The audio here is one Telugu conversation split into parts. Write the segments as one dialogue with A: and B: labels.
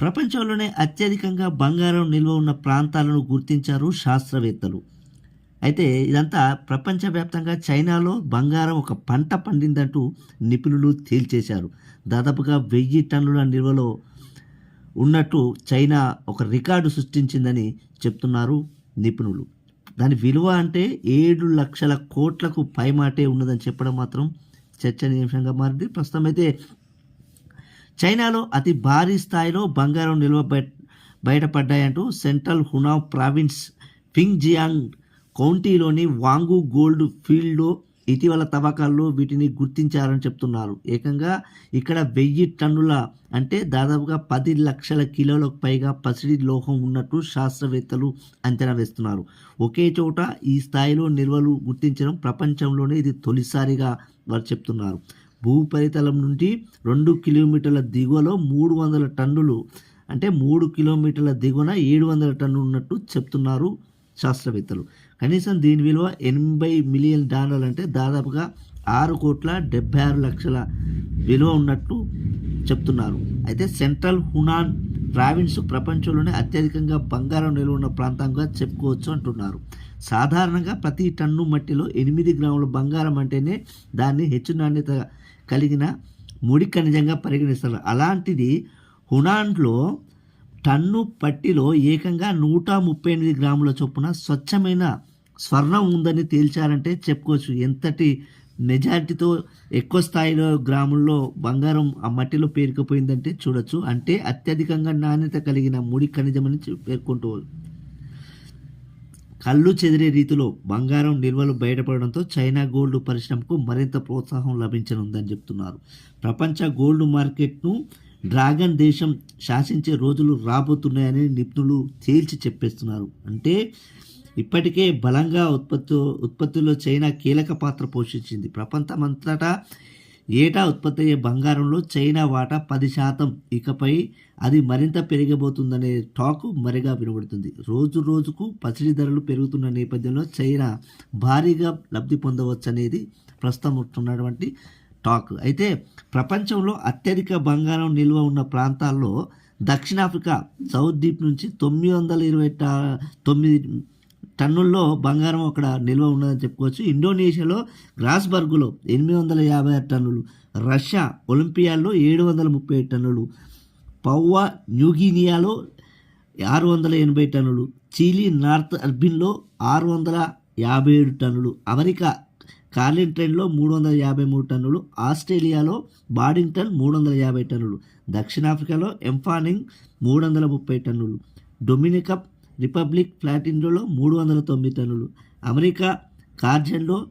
A: ప్రపంచంలోనే అత్యధికంగా బంగారం నిల్వ ఉన్న ప్రాంతాలను గుర్తించారు శాస్త్రవేత్తలు. అయితే ఇదంతా ప్రపంచవ్యాప్తంగా చైనాలో బంగారం ఒక పంట పండిందంటూ నిపుణులు తేల్చేశారు. దాదాపుగా వెయ్యి టన్నుల నిల్వలో ఉన్నట్టు చైనా ఒక రికార్డు సృష్టించిందని చెప్తున్నారు నిపుణులు. దాని విలువ అంటే ఏడు లక్షల కోట్లకు పైమాటే ఉన్నదని చెప్పడం మాత్రం చర్చనీయాంశంగా మారింది. ప్రస్తుతం అయితే చైనాలో అతి భారీ స్థాయిలో బంగారం నిల్వ బయటపడ్డాయంటూ సెంట్రల్ హునా ప్రావిన్స్ పింగ్జియాంగ్ కౌంటీలోని వాంగు గోల్డ్ ఫీల్డ్లో ఇటీవల తవ్వకాల్లో వీటిని గుర్తించారని చెప్తున్నారు. ఏకంగా ఇక్కడ వెయ్యి టన్నుల అంటే దాదాపుగా పది లక్షల కిలోలకు పైగా పసిడి లోహం ఉన్నట్టు శాస్త్రవేత్తలు అంచనా వేస్తున్నారు. ఒకే చోట ఈ స్థాయిలో నిల్వలు గుర్తించడం ప్రపంచంలోనే ఇది తొలిసారిగా వారు చెప్తున్నారు. భూపరితలం నుండి రెండు కిలోమీటర్ల దిగువలో మూడు వందల టన్నులు అంటే మూడు కిలోమీటర్ల దిగువన ఏడు వందల టన్నులు ఉన్నట్టు చెప్తున్నారు శాస్త్రవేత్తలు. కనీసం దీని విలువ ఎనభై మిలియన్ డాలర్లు అంటే దాదాపుగా ఆరు కోట్ల డెబ్బై ఆరు లక్షల విలువ ఉన్నట్టు చెప్తున్నారు. అయితే సెంట్రల్ హునాన్ ప్రావిన్స్ ప్రపంచంలోనే అత్యధికంగా బంగారం నిల్వ ఉన్న ప్రాంతంగా చెప్పుకోవచ్చు అంటున్నారు. సాధారణంగా ప్రతి టన్ను మట్టిలో ఎనిమిది గ్రాముల బంగారం అంటేనే దాన్ని హెచ్చు నాణ్యత కలిగిన ముడి ఖనిజంగా పరిగణిస్తారు. అలాంటిది హునాన్లో టన్ను పట్టిలో ఏకంగా నూట ముప్పై ఎనిమిది గ్రాముల చొప్పున స్వచ్ఛమైన స్వర్ణం ఉందని తేల్చారంటే చెప్పుకోవచ్చు. ఎంతటి మెజారిటీతో ఎక్కువ స్థాయిలో గ్రాముల్లో బంగారం ఆ మట్టిలో పేరుకుపోయిందంటే చూడొచ్చు. అంటే అత్యధికంగా నాణ్యత కలిగిన ముడి ఖనిజమని పేర్కొంటూ కళ్ళు చెదిరే రీతిలో బంగారం నిల్వలు బయటపడడంతో చైనా గోల్డ్ పరిశ్రమకు మరింత ప్రోత్సాహం లభించనుందని చెప్తున్నారు. ప్రపంచ గోల్డ్ మార్కెట్ను డ్రాగన్ దేశం శాసించే రోజులు రాబోతున్నాయని నిపుణులు తేల్చి చెప్పేస్తున్నారు. అంటే ఇప్పటికే బలంగా ఉత్పత్తి ఉత్పత్తిలో చైనా కీలక పాత్ర పోషించింది. ప్రపంచమంతటా ఏటా ఉత్పత్తి అయ్యే బంగారంలో చైనా వాటా పది శాతం. ఇకపై అది మరింత పెరిగబోతుందనే టాక్ మరిగా వినబడుతుంది. రోజు రోజుకు పసిడి ధరలు పెరుగుతున్న నేపథ్యంలో చైనా భారీగా లబ్ధి పొందవచ్చనేది ప్రస్తుతం ఉంటున్నటువంటి టాక్. అయితే ప్రపంచంలో అత్యధిక బంగారం నిల్వ ఉన్న ప్రాంతాల్లో దక్షిణాఫ్రికా సౌత్ దీప్ నుంచి తొమ్మిది వందల ఇరవై తొమ్మిది టన్నుల్లో బంగారం అక్కడ నిల్వ ఉన్నదని చెప్పుకోవచ్చు. ఇండోనేషియాలో గ్రాస్బర్గ్లో ఎనిమిది వందల యాభై ఆరు టన్నులు రష్యా ఒలింపియాలో ఏడు వందల ముప్పై ఏడు టన్నులు పౌవా న్యూగినియాలో ఆరు వందల ఎనభై టన్నులు చీలీ నార్త్ అర్బిన్లో ఆరు వందల యాభై ఏడు టన్నులు అమెరికా కార్లింగ్టన్లో మూడు వందల యాభై మూడు టన్నులు ఆస్ట్రేలియాలో బాడింగ్టన్ మూడు వందల యాభై టన్నులు దక్షిణాఫ్రికాలో ఎంఫానింగ్ మూడు వందల ముప్పై టన్నులు డొమినికప్ రిపబ్లిక్ ప్లాటిన్లో మూడు వందల తొమ్మిది టన్నులు అమెరికా కార్జన్లో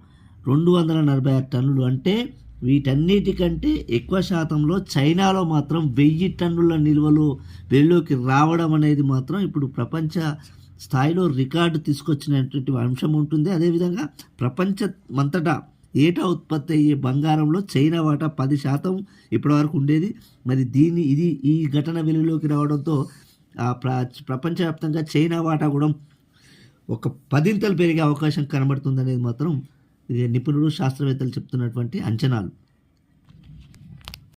A: రెండు వందల నలభై ఆరు టన్నులు. అంటే వీటన్నిటికంటే ఎక్కువ శాతంలో చైనాలో మాత్రం వెయ్యి టన్నుల నిల్వలు వెలుగులోకి రావడం అనేది మాత్రం ఇప్పుడు ప్రపంచ స్థాయిలో రికార్డు తీసుకొచ్చినటువంటి అంశం ఉంటుంది. అదేవిధంగా ప్రపంచమంతటా ఏటా ఉత్పత్తి అయ్యే బంగారంలో చైనా వాటా పది శాతం ఇప్పటివరకు ఉండేది. మరి దీన్ని ఇది ఈ ఘటన వెలుగులోకి రావడంతో ప్రపంచవ్యాప్తంగా చైనా వాటా కూడా ఒక పదింతలు పెరిగే అవకాశం కనబడుతుందనేది మాత్రం నిపుణులు శాస్త్రవేత్తలు చెప్తున్నటువంటి అంచనాలు.